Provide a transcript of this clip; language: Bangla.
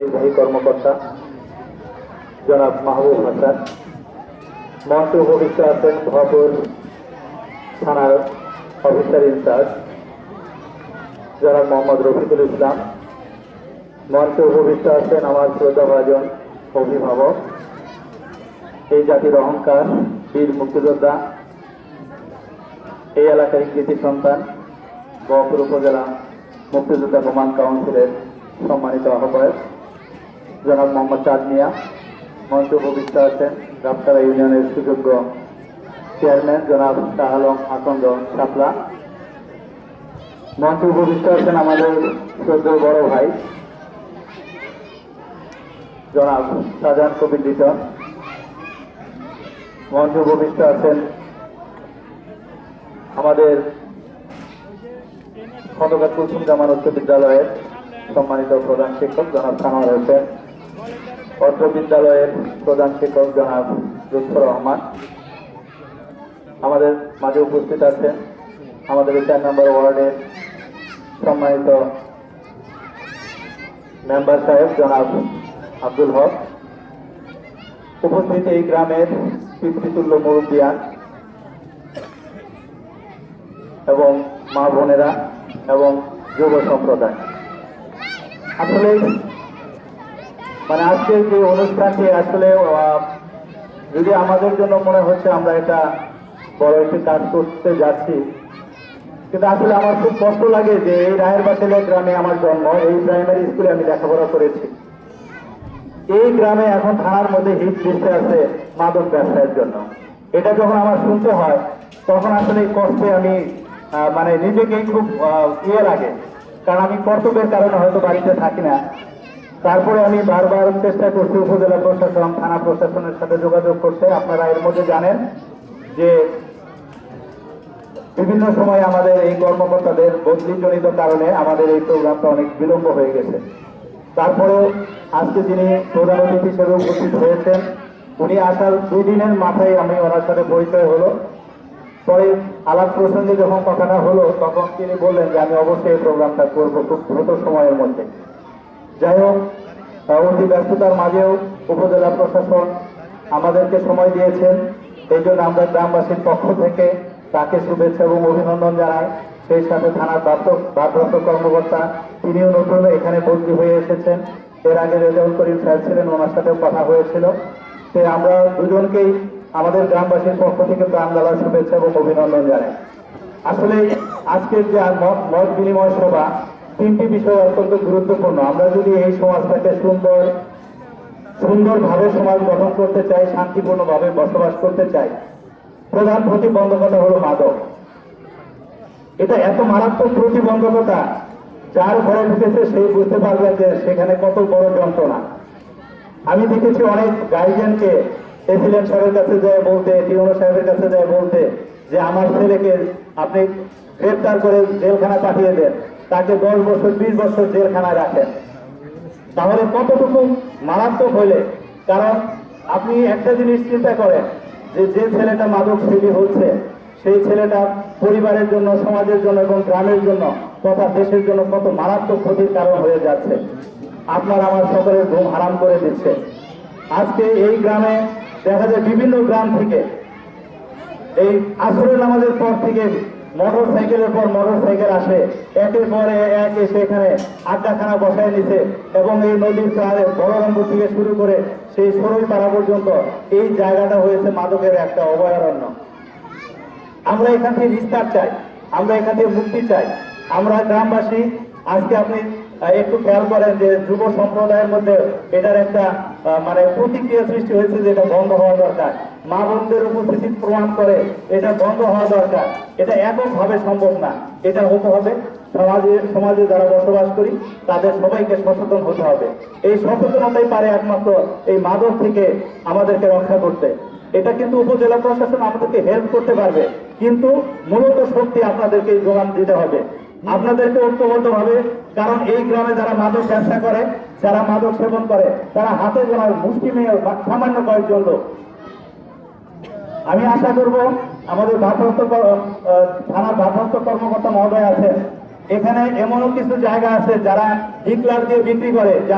নির্বাহী কর্মকর্তা, জনাব মাহবুব হাসান মঞ্চে উপবিষ্ট আছেন ভরপুর থানার অফিসার ইনচার্জ, জনাব মোহাম্মদ রফিকুল ইসলাম। মঞ্চে উপবিষ্ট আছেন আমার শ্রদ্ধাভাজন অভিভাবক, এই জাতির অহংকার, বীর মুক্তিযোদ্ধা, এই এলাকার কৃতি সন্তান বহপুর উপজেলা মুক্তিযোদ্ধা কমান্ড কাউন্সিলের সম্মানিত আহ্বায়ক। জনাব মোহাম্মদ চাঁদ মিয়া মঞ্চ উপবিষ্ট আছেন গাবতলা ইউনিয়নের সুযোগ্য চেয়ারম্যান জনাব শাহ আলম আকন্দ শাপলা। মঞ্চে উপবিষ্ট আছেন আমাদের শ্রদ্ধ বড় ভাই, জনাব শাহজাহান কবির লিটন। মঞ্চে উপবিষ্ট আছেন আমাদের খন্দকার কুলসুম জামান উচ্চ বিদ্যালয়ের সম্মানিত প্রধান শিক্ষক জনাব সানোয়ার হোসেন। অত্র বিদ্যালয়ের প্রধান শিক্ষক জনাব লুৎফর রহমান। আমাদের মাঝে উপস্থিত আছেন আমাদের চার নম্বর ওয়ার্ডের সম্মানিত মেম্বার সাহেব জনাব আব্দুল হক। উপস্থিত এই গ্রামের পিতৃতুল্য মুরব্বিয়ান এবং মা বোনেরা এবং যুব সম্প্রদায়। আসলে মানে আজকের যে অনুষ্ঠানটি আসলে যদি আমাদের জন্য মনে হচ্ছে আমরা এটা বড় একটি কাজ করতে যাচ্ছি, কিন্তু আসলে আমার খুব কষ্ট লাগে যে এই রায়ের বাসেলা গ্রামে আমার জন্ম, এই প্রাইমারি স্কুলে আমি লেখাপড়া করেছি। এই গ্রামে এখন থানার মধ্যে হিট লিস্টে আছে মাদক ব্যবসায়ের জন্য। এটা যখন আমার শুনতে হয়, তখন আসলে এই কষ্টে আমি মানে নিজেকেই খুব ইয়ে লাগে। কারণ আমি কর্তব্যের কারণে হয়তো বাড়িতে থাকি না। তারপরে আমি বারবার চেষ্টা করছি উপজেলা প্রশাসন, থানা প্রশাসনের সাথে যোগাযোগ করতে। আপনারা এর মধ্যে জানেন যে বিভিন্ন সময় আমাদের এই কর্মকর্তাদের বদলিজনিত কারণে আমাদের এই প্রোগ্রামটা অনেক বিলম্ব হয়ে গেছে। তারপরেও আজকে যিনি প্রধান অতিথি হিসেবে উপস্থিত হয়েছেন, উনি আসার দুই দিনের মাথায় আমি ওনার সাথে পরিচয় হলো। পরে আলাপ প্রসঙ্গে যখন কথাটা হলো, তখন তিনি বললেন যে আমি অবশ্যই এই প্রোগ্রামটা করব খুব দ্রুত সময়ের মধ্যে। যাই হোক অতি ব্যস্ততার মাঝেও উপজেলা প্রশাসন আমাদেরকে সময় দিয়েছেন এই জন্য আমরা গ্রামবাসীর পক্ষ থেকে তাকে শুভেচ্ছা এবং অভিনন্দন জানাই। সেই সাথে থানার ভারপ্রাপ্ত কর্মকর্তা, তিনিও নতুন এখানে বদলি হয়ে এসেছেন। এর আগে রেজাউল করিম স্যার ছিলেন, ওনার সাথেও কথা হয়েছিল। তো আমরা দুজনকেই আমাদের গ্রামবাসীর পক্ষ থেকে প্রাণ দেওয়ার শুভেচ্ছা এবং অভিনন্দন জানাই। আসলে আজকের যে মত বিনিময় সভা তিনটি বিষয় অত্যন্ত গুরুত্বপূর্ণ। আমরা যদি এই সমাজটাকে সুন্দর, সুন্দরভাবে সমাজ গঠন করতে চাই, শান্তিপূর্ণভাবে বসবাস করতে চাই, প্রধান প্রতিবন্ধকতা হলো মাদক। এটা এত মারাত্মক প্রতিবন্ধকতা, যার ঘরে ঢুকেছে সেই বুঝতে পারবেন যে সেখানে কত বড় যন্ত্রণা। আমি দেখেছি অনেক গার্জিয়ানকে, প্রেসিডেন্ট সাহেবের কাছে যায় বলতে, টিউনো সাহেবের কাছে যায় বলতে, যে আমার ছেলেকে আপনি গ্রেপ্তার করে জেলখানা পাঠিয়ে দেন। তাকে দশ বছর, বিশ বছর জেলখানায় রাখেন। তাহলে কতটুকু মারাত্মক হলে কারণ আপনি একটা জিনিস চিন্তা করেন, যে যে ছেলেটা মাদক সেবী হচ্ছে, সেই ছেলেটা পরিবারের জন্য, সমাজের জন্য এবং গ্রামের জন্য, তথা দেশের জন্য কত মারাত্মক ক্ষতির কারণ হয়ে যাচ্ছে। আপনার আমার সকলের ঘুম হারাম করে দিচ্ছে। আজকে এই গ্রামে দেখা যায় বিভিন্ন গ্রাম থেকে, এই আসরের নামাজের পর থেকে মোটর সাইকেলের পর মোটর সাইকেল আসে। একের পরে এক এসে এখানে আড্ডাখানা বসায় নিছে এবং এই নদীর পাহাড়ে বড়রম্বর থেকে শুরু করে সেই সরই পাড়া পর্যন্ত এই জায়গাটা হয়েছে মাদকের একটা অভয়ারণ্য। আমরা এখান থেকে নিস্তার চাই, আমরা এখান থেকে মুক্তি চাই। আমরা গ্রামবাসী, আজকে আপনি একটু খেয়াল করেন যে যুব সম্প্রদায়ের মধ্যে এটার একটা মানে প্রতিক্রিয়া সৃষ্টি হয়েছে যে এটা বন্ধ হওয়া দরকার। মা বোনদের উপস্থিতি প্রমাণ করে এটা বন্ধ হওয়া দরকার। এটা এককভাবে সম্ভব না। এটা হতে হবে। সমাজে সমাজে যারা বসবাস করি, তাদের সবাইকে সচেতন হতে হবে। এই সচেতনতাই পারে একমাত্র এই মাদক থেকে আমাদেরকে রক্ষা করতে। এটা কিন্তু উপজেলা প্রশাসন আমাদেরকে হেল্প করতে পারবে। কিন্তু মূলত শক্তি আপনাদেরকে যোগান দিতে হবে। আপনাদেরকে ঐক্যবদ্ধ হবে কারণ এই গ্রামে যারা মাদক ব্যবসা করে, যারা মাদক সেবন করে, তারা হাতে গোনার মুষ্টি মেয়ে সামান্য কয়েকজন লোক। আমি আশা করব আমাদের ভারপ্রাপ্ত থানার ভারপ্রাপ্ত কর্মকর্তা মহোদয় আছে এখানে এমনও কিছু জায়গা আছে যারা ডিক্লার দিয়ে বিক্রি করে যে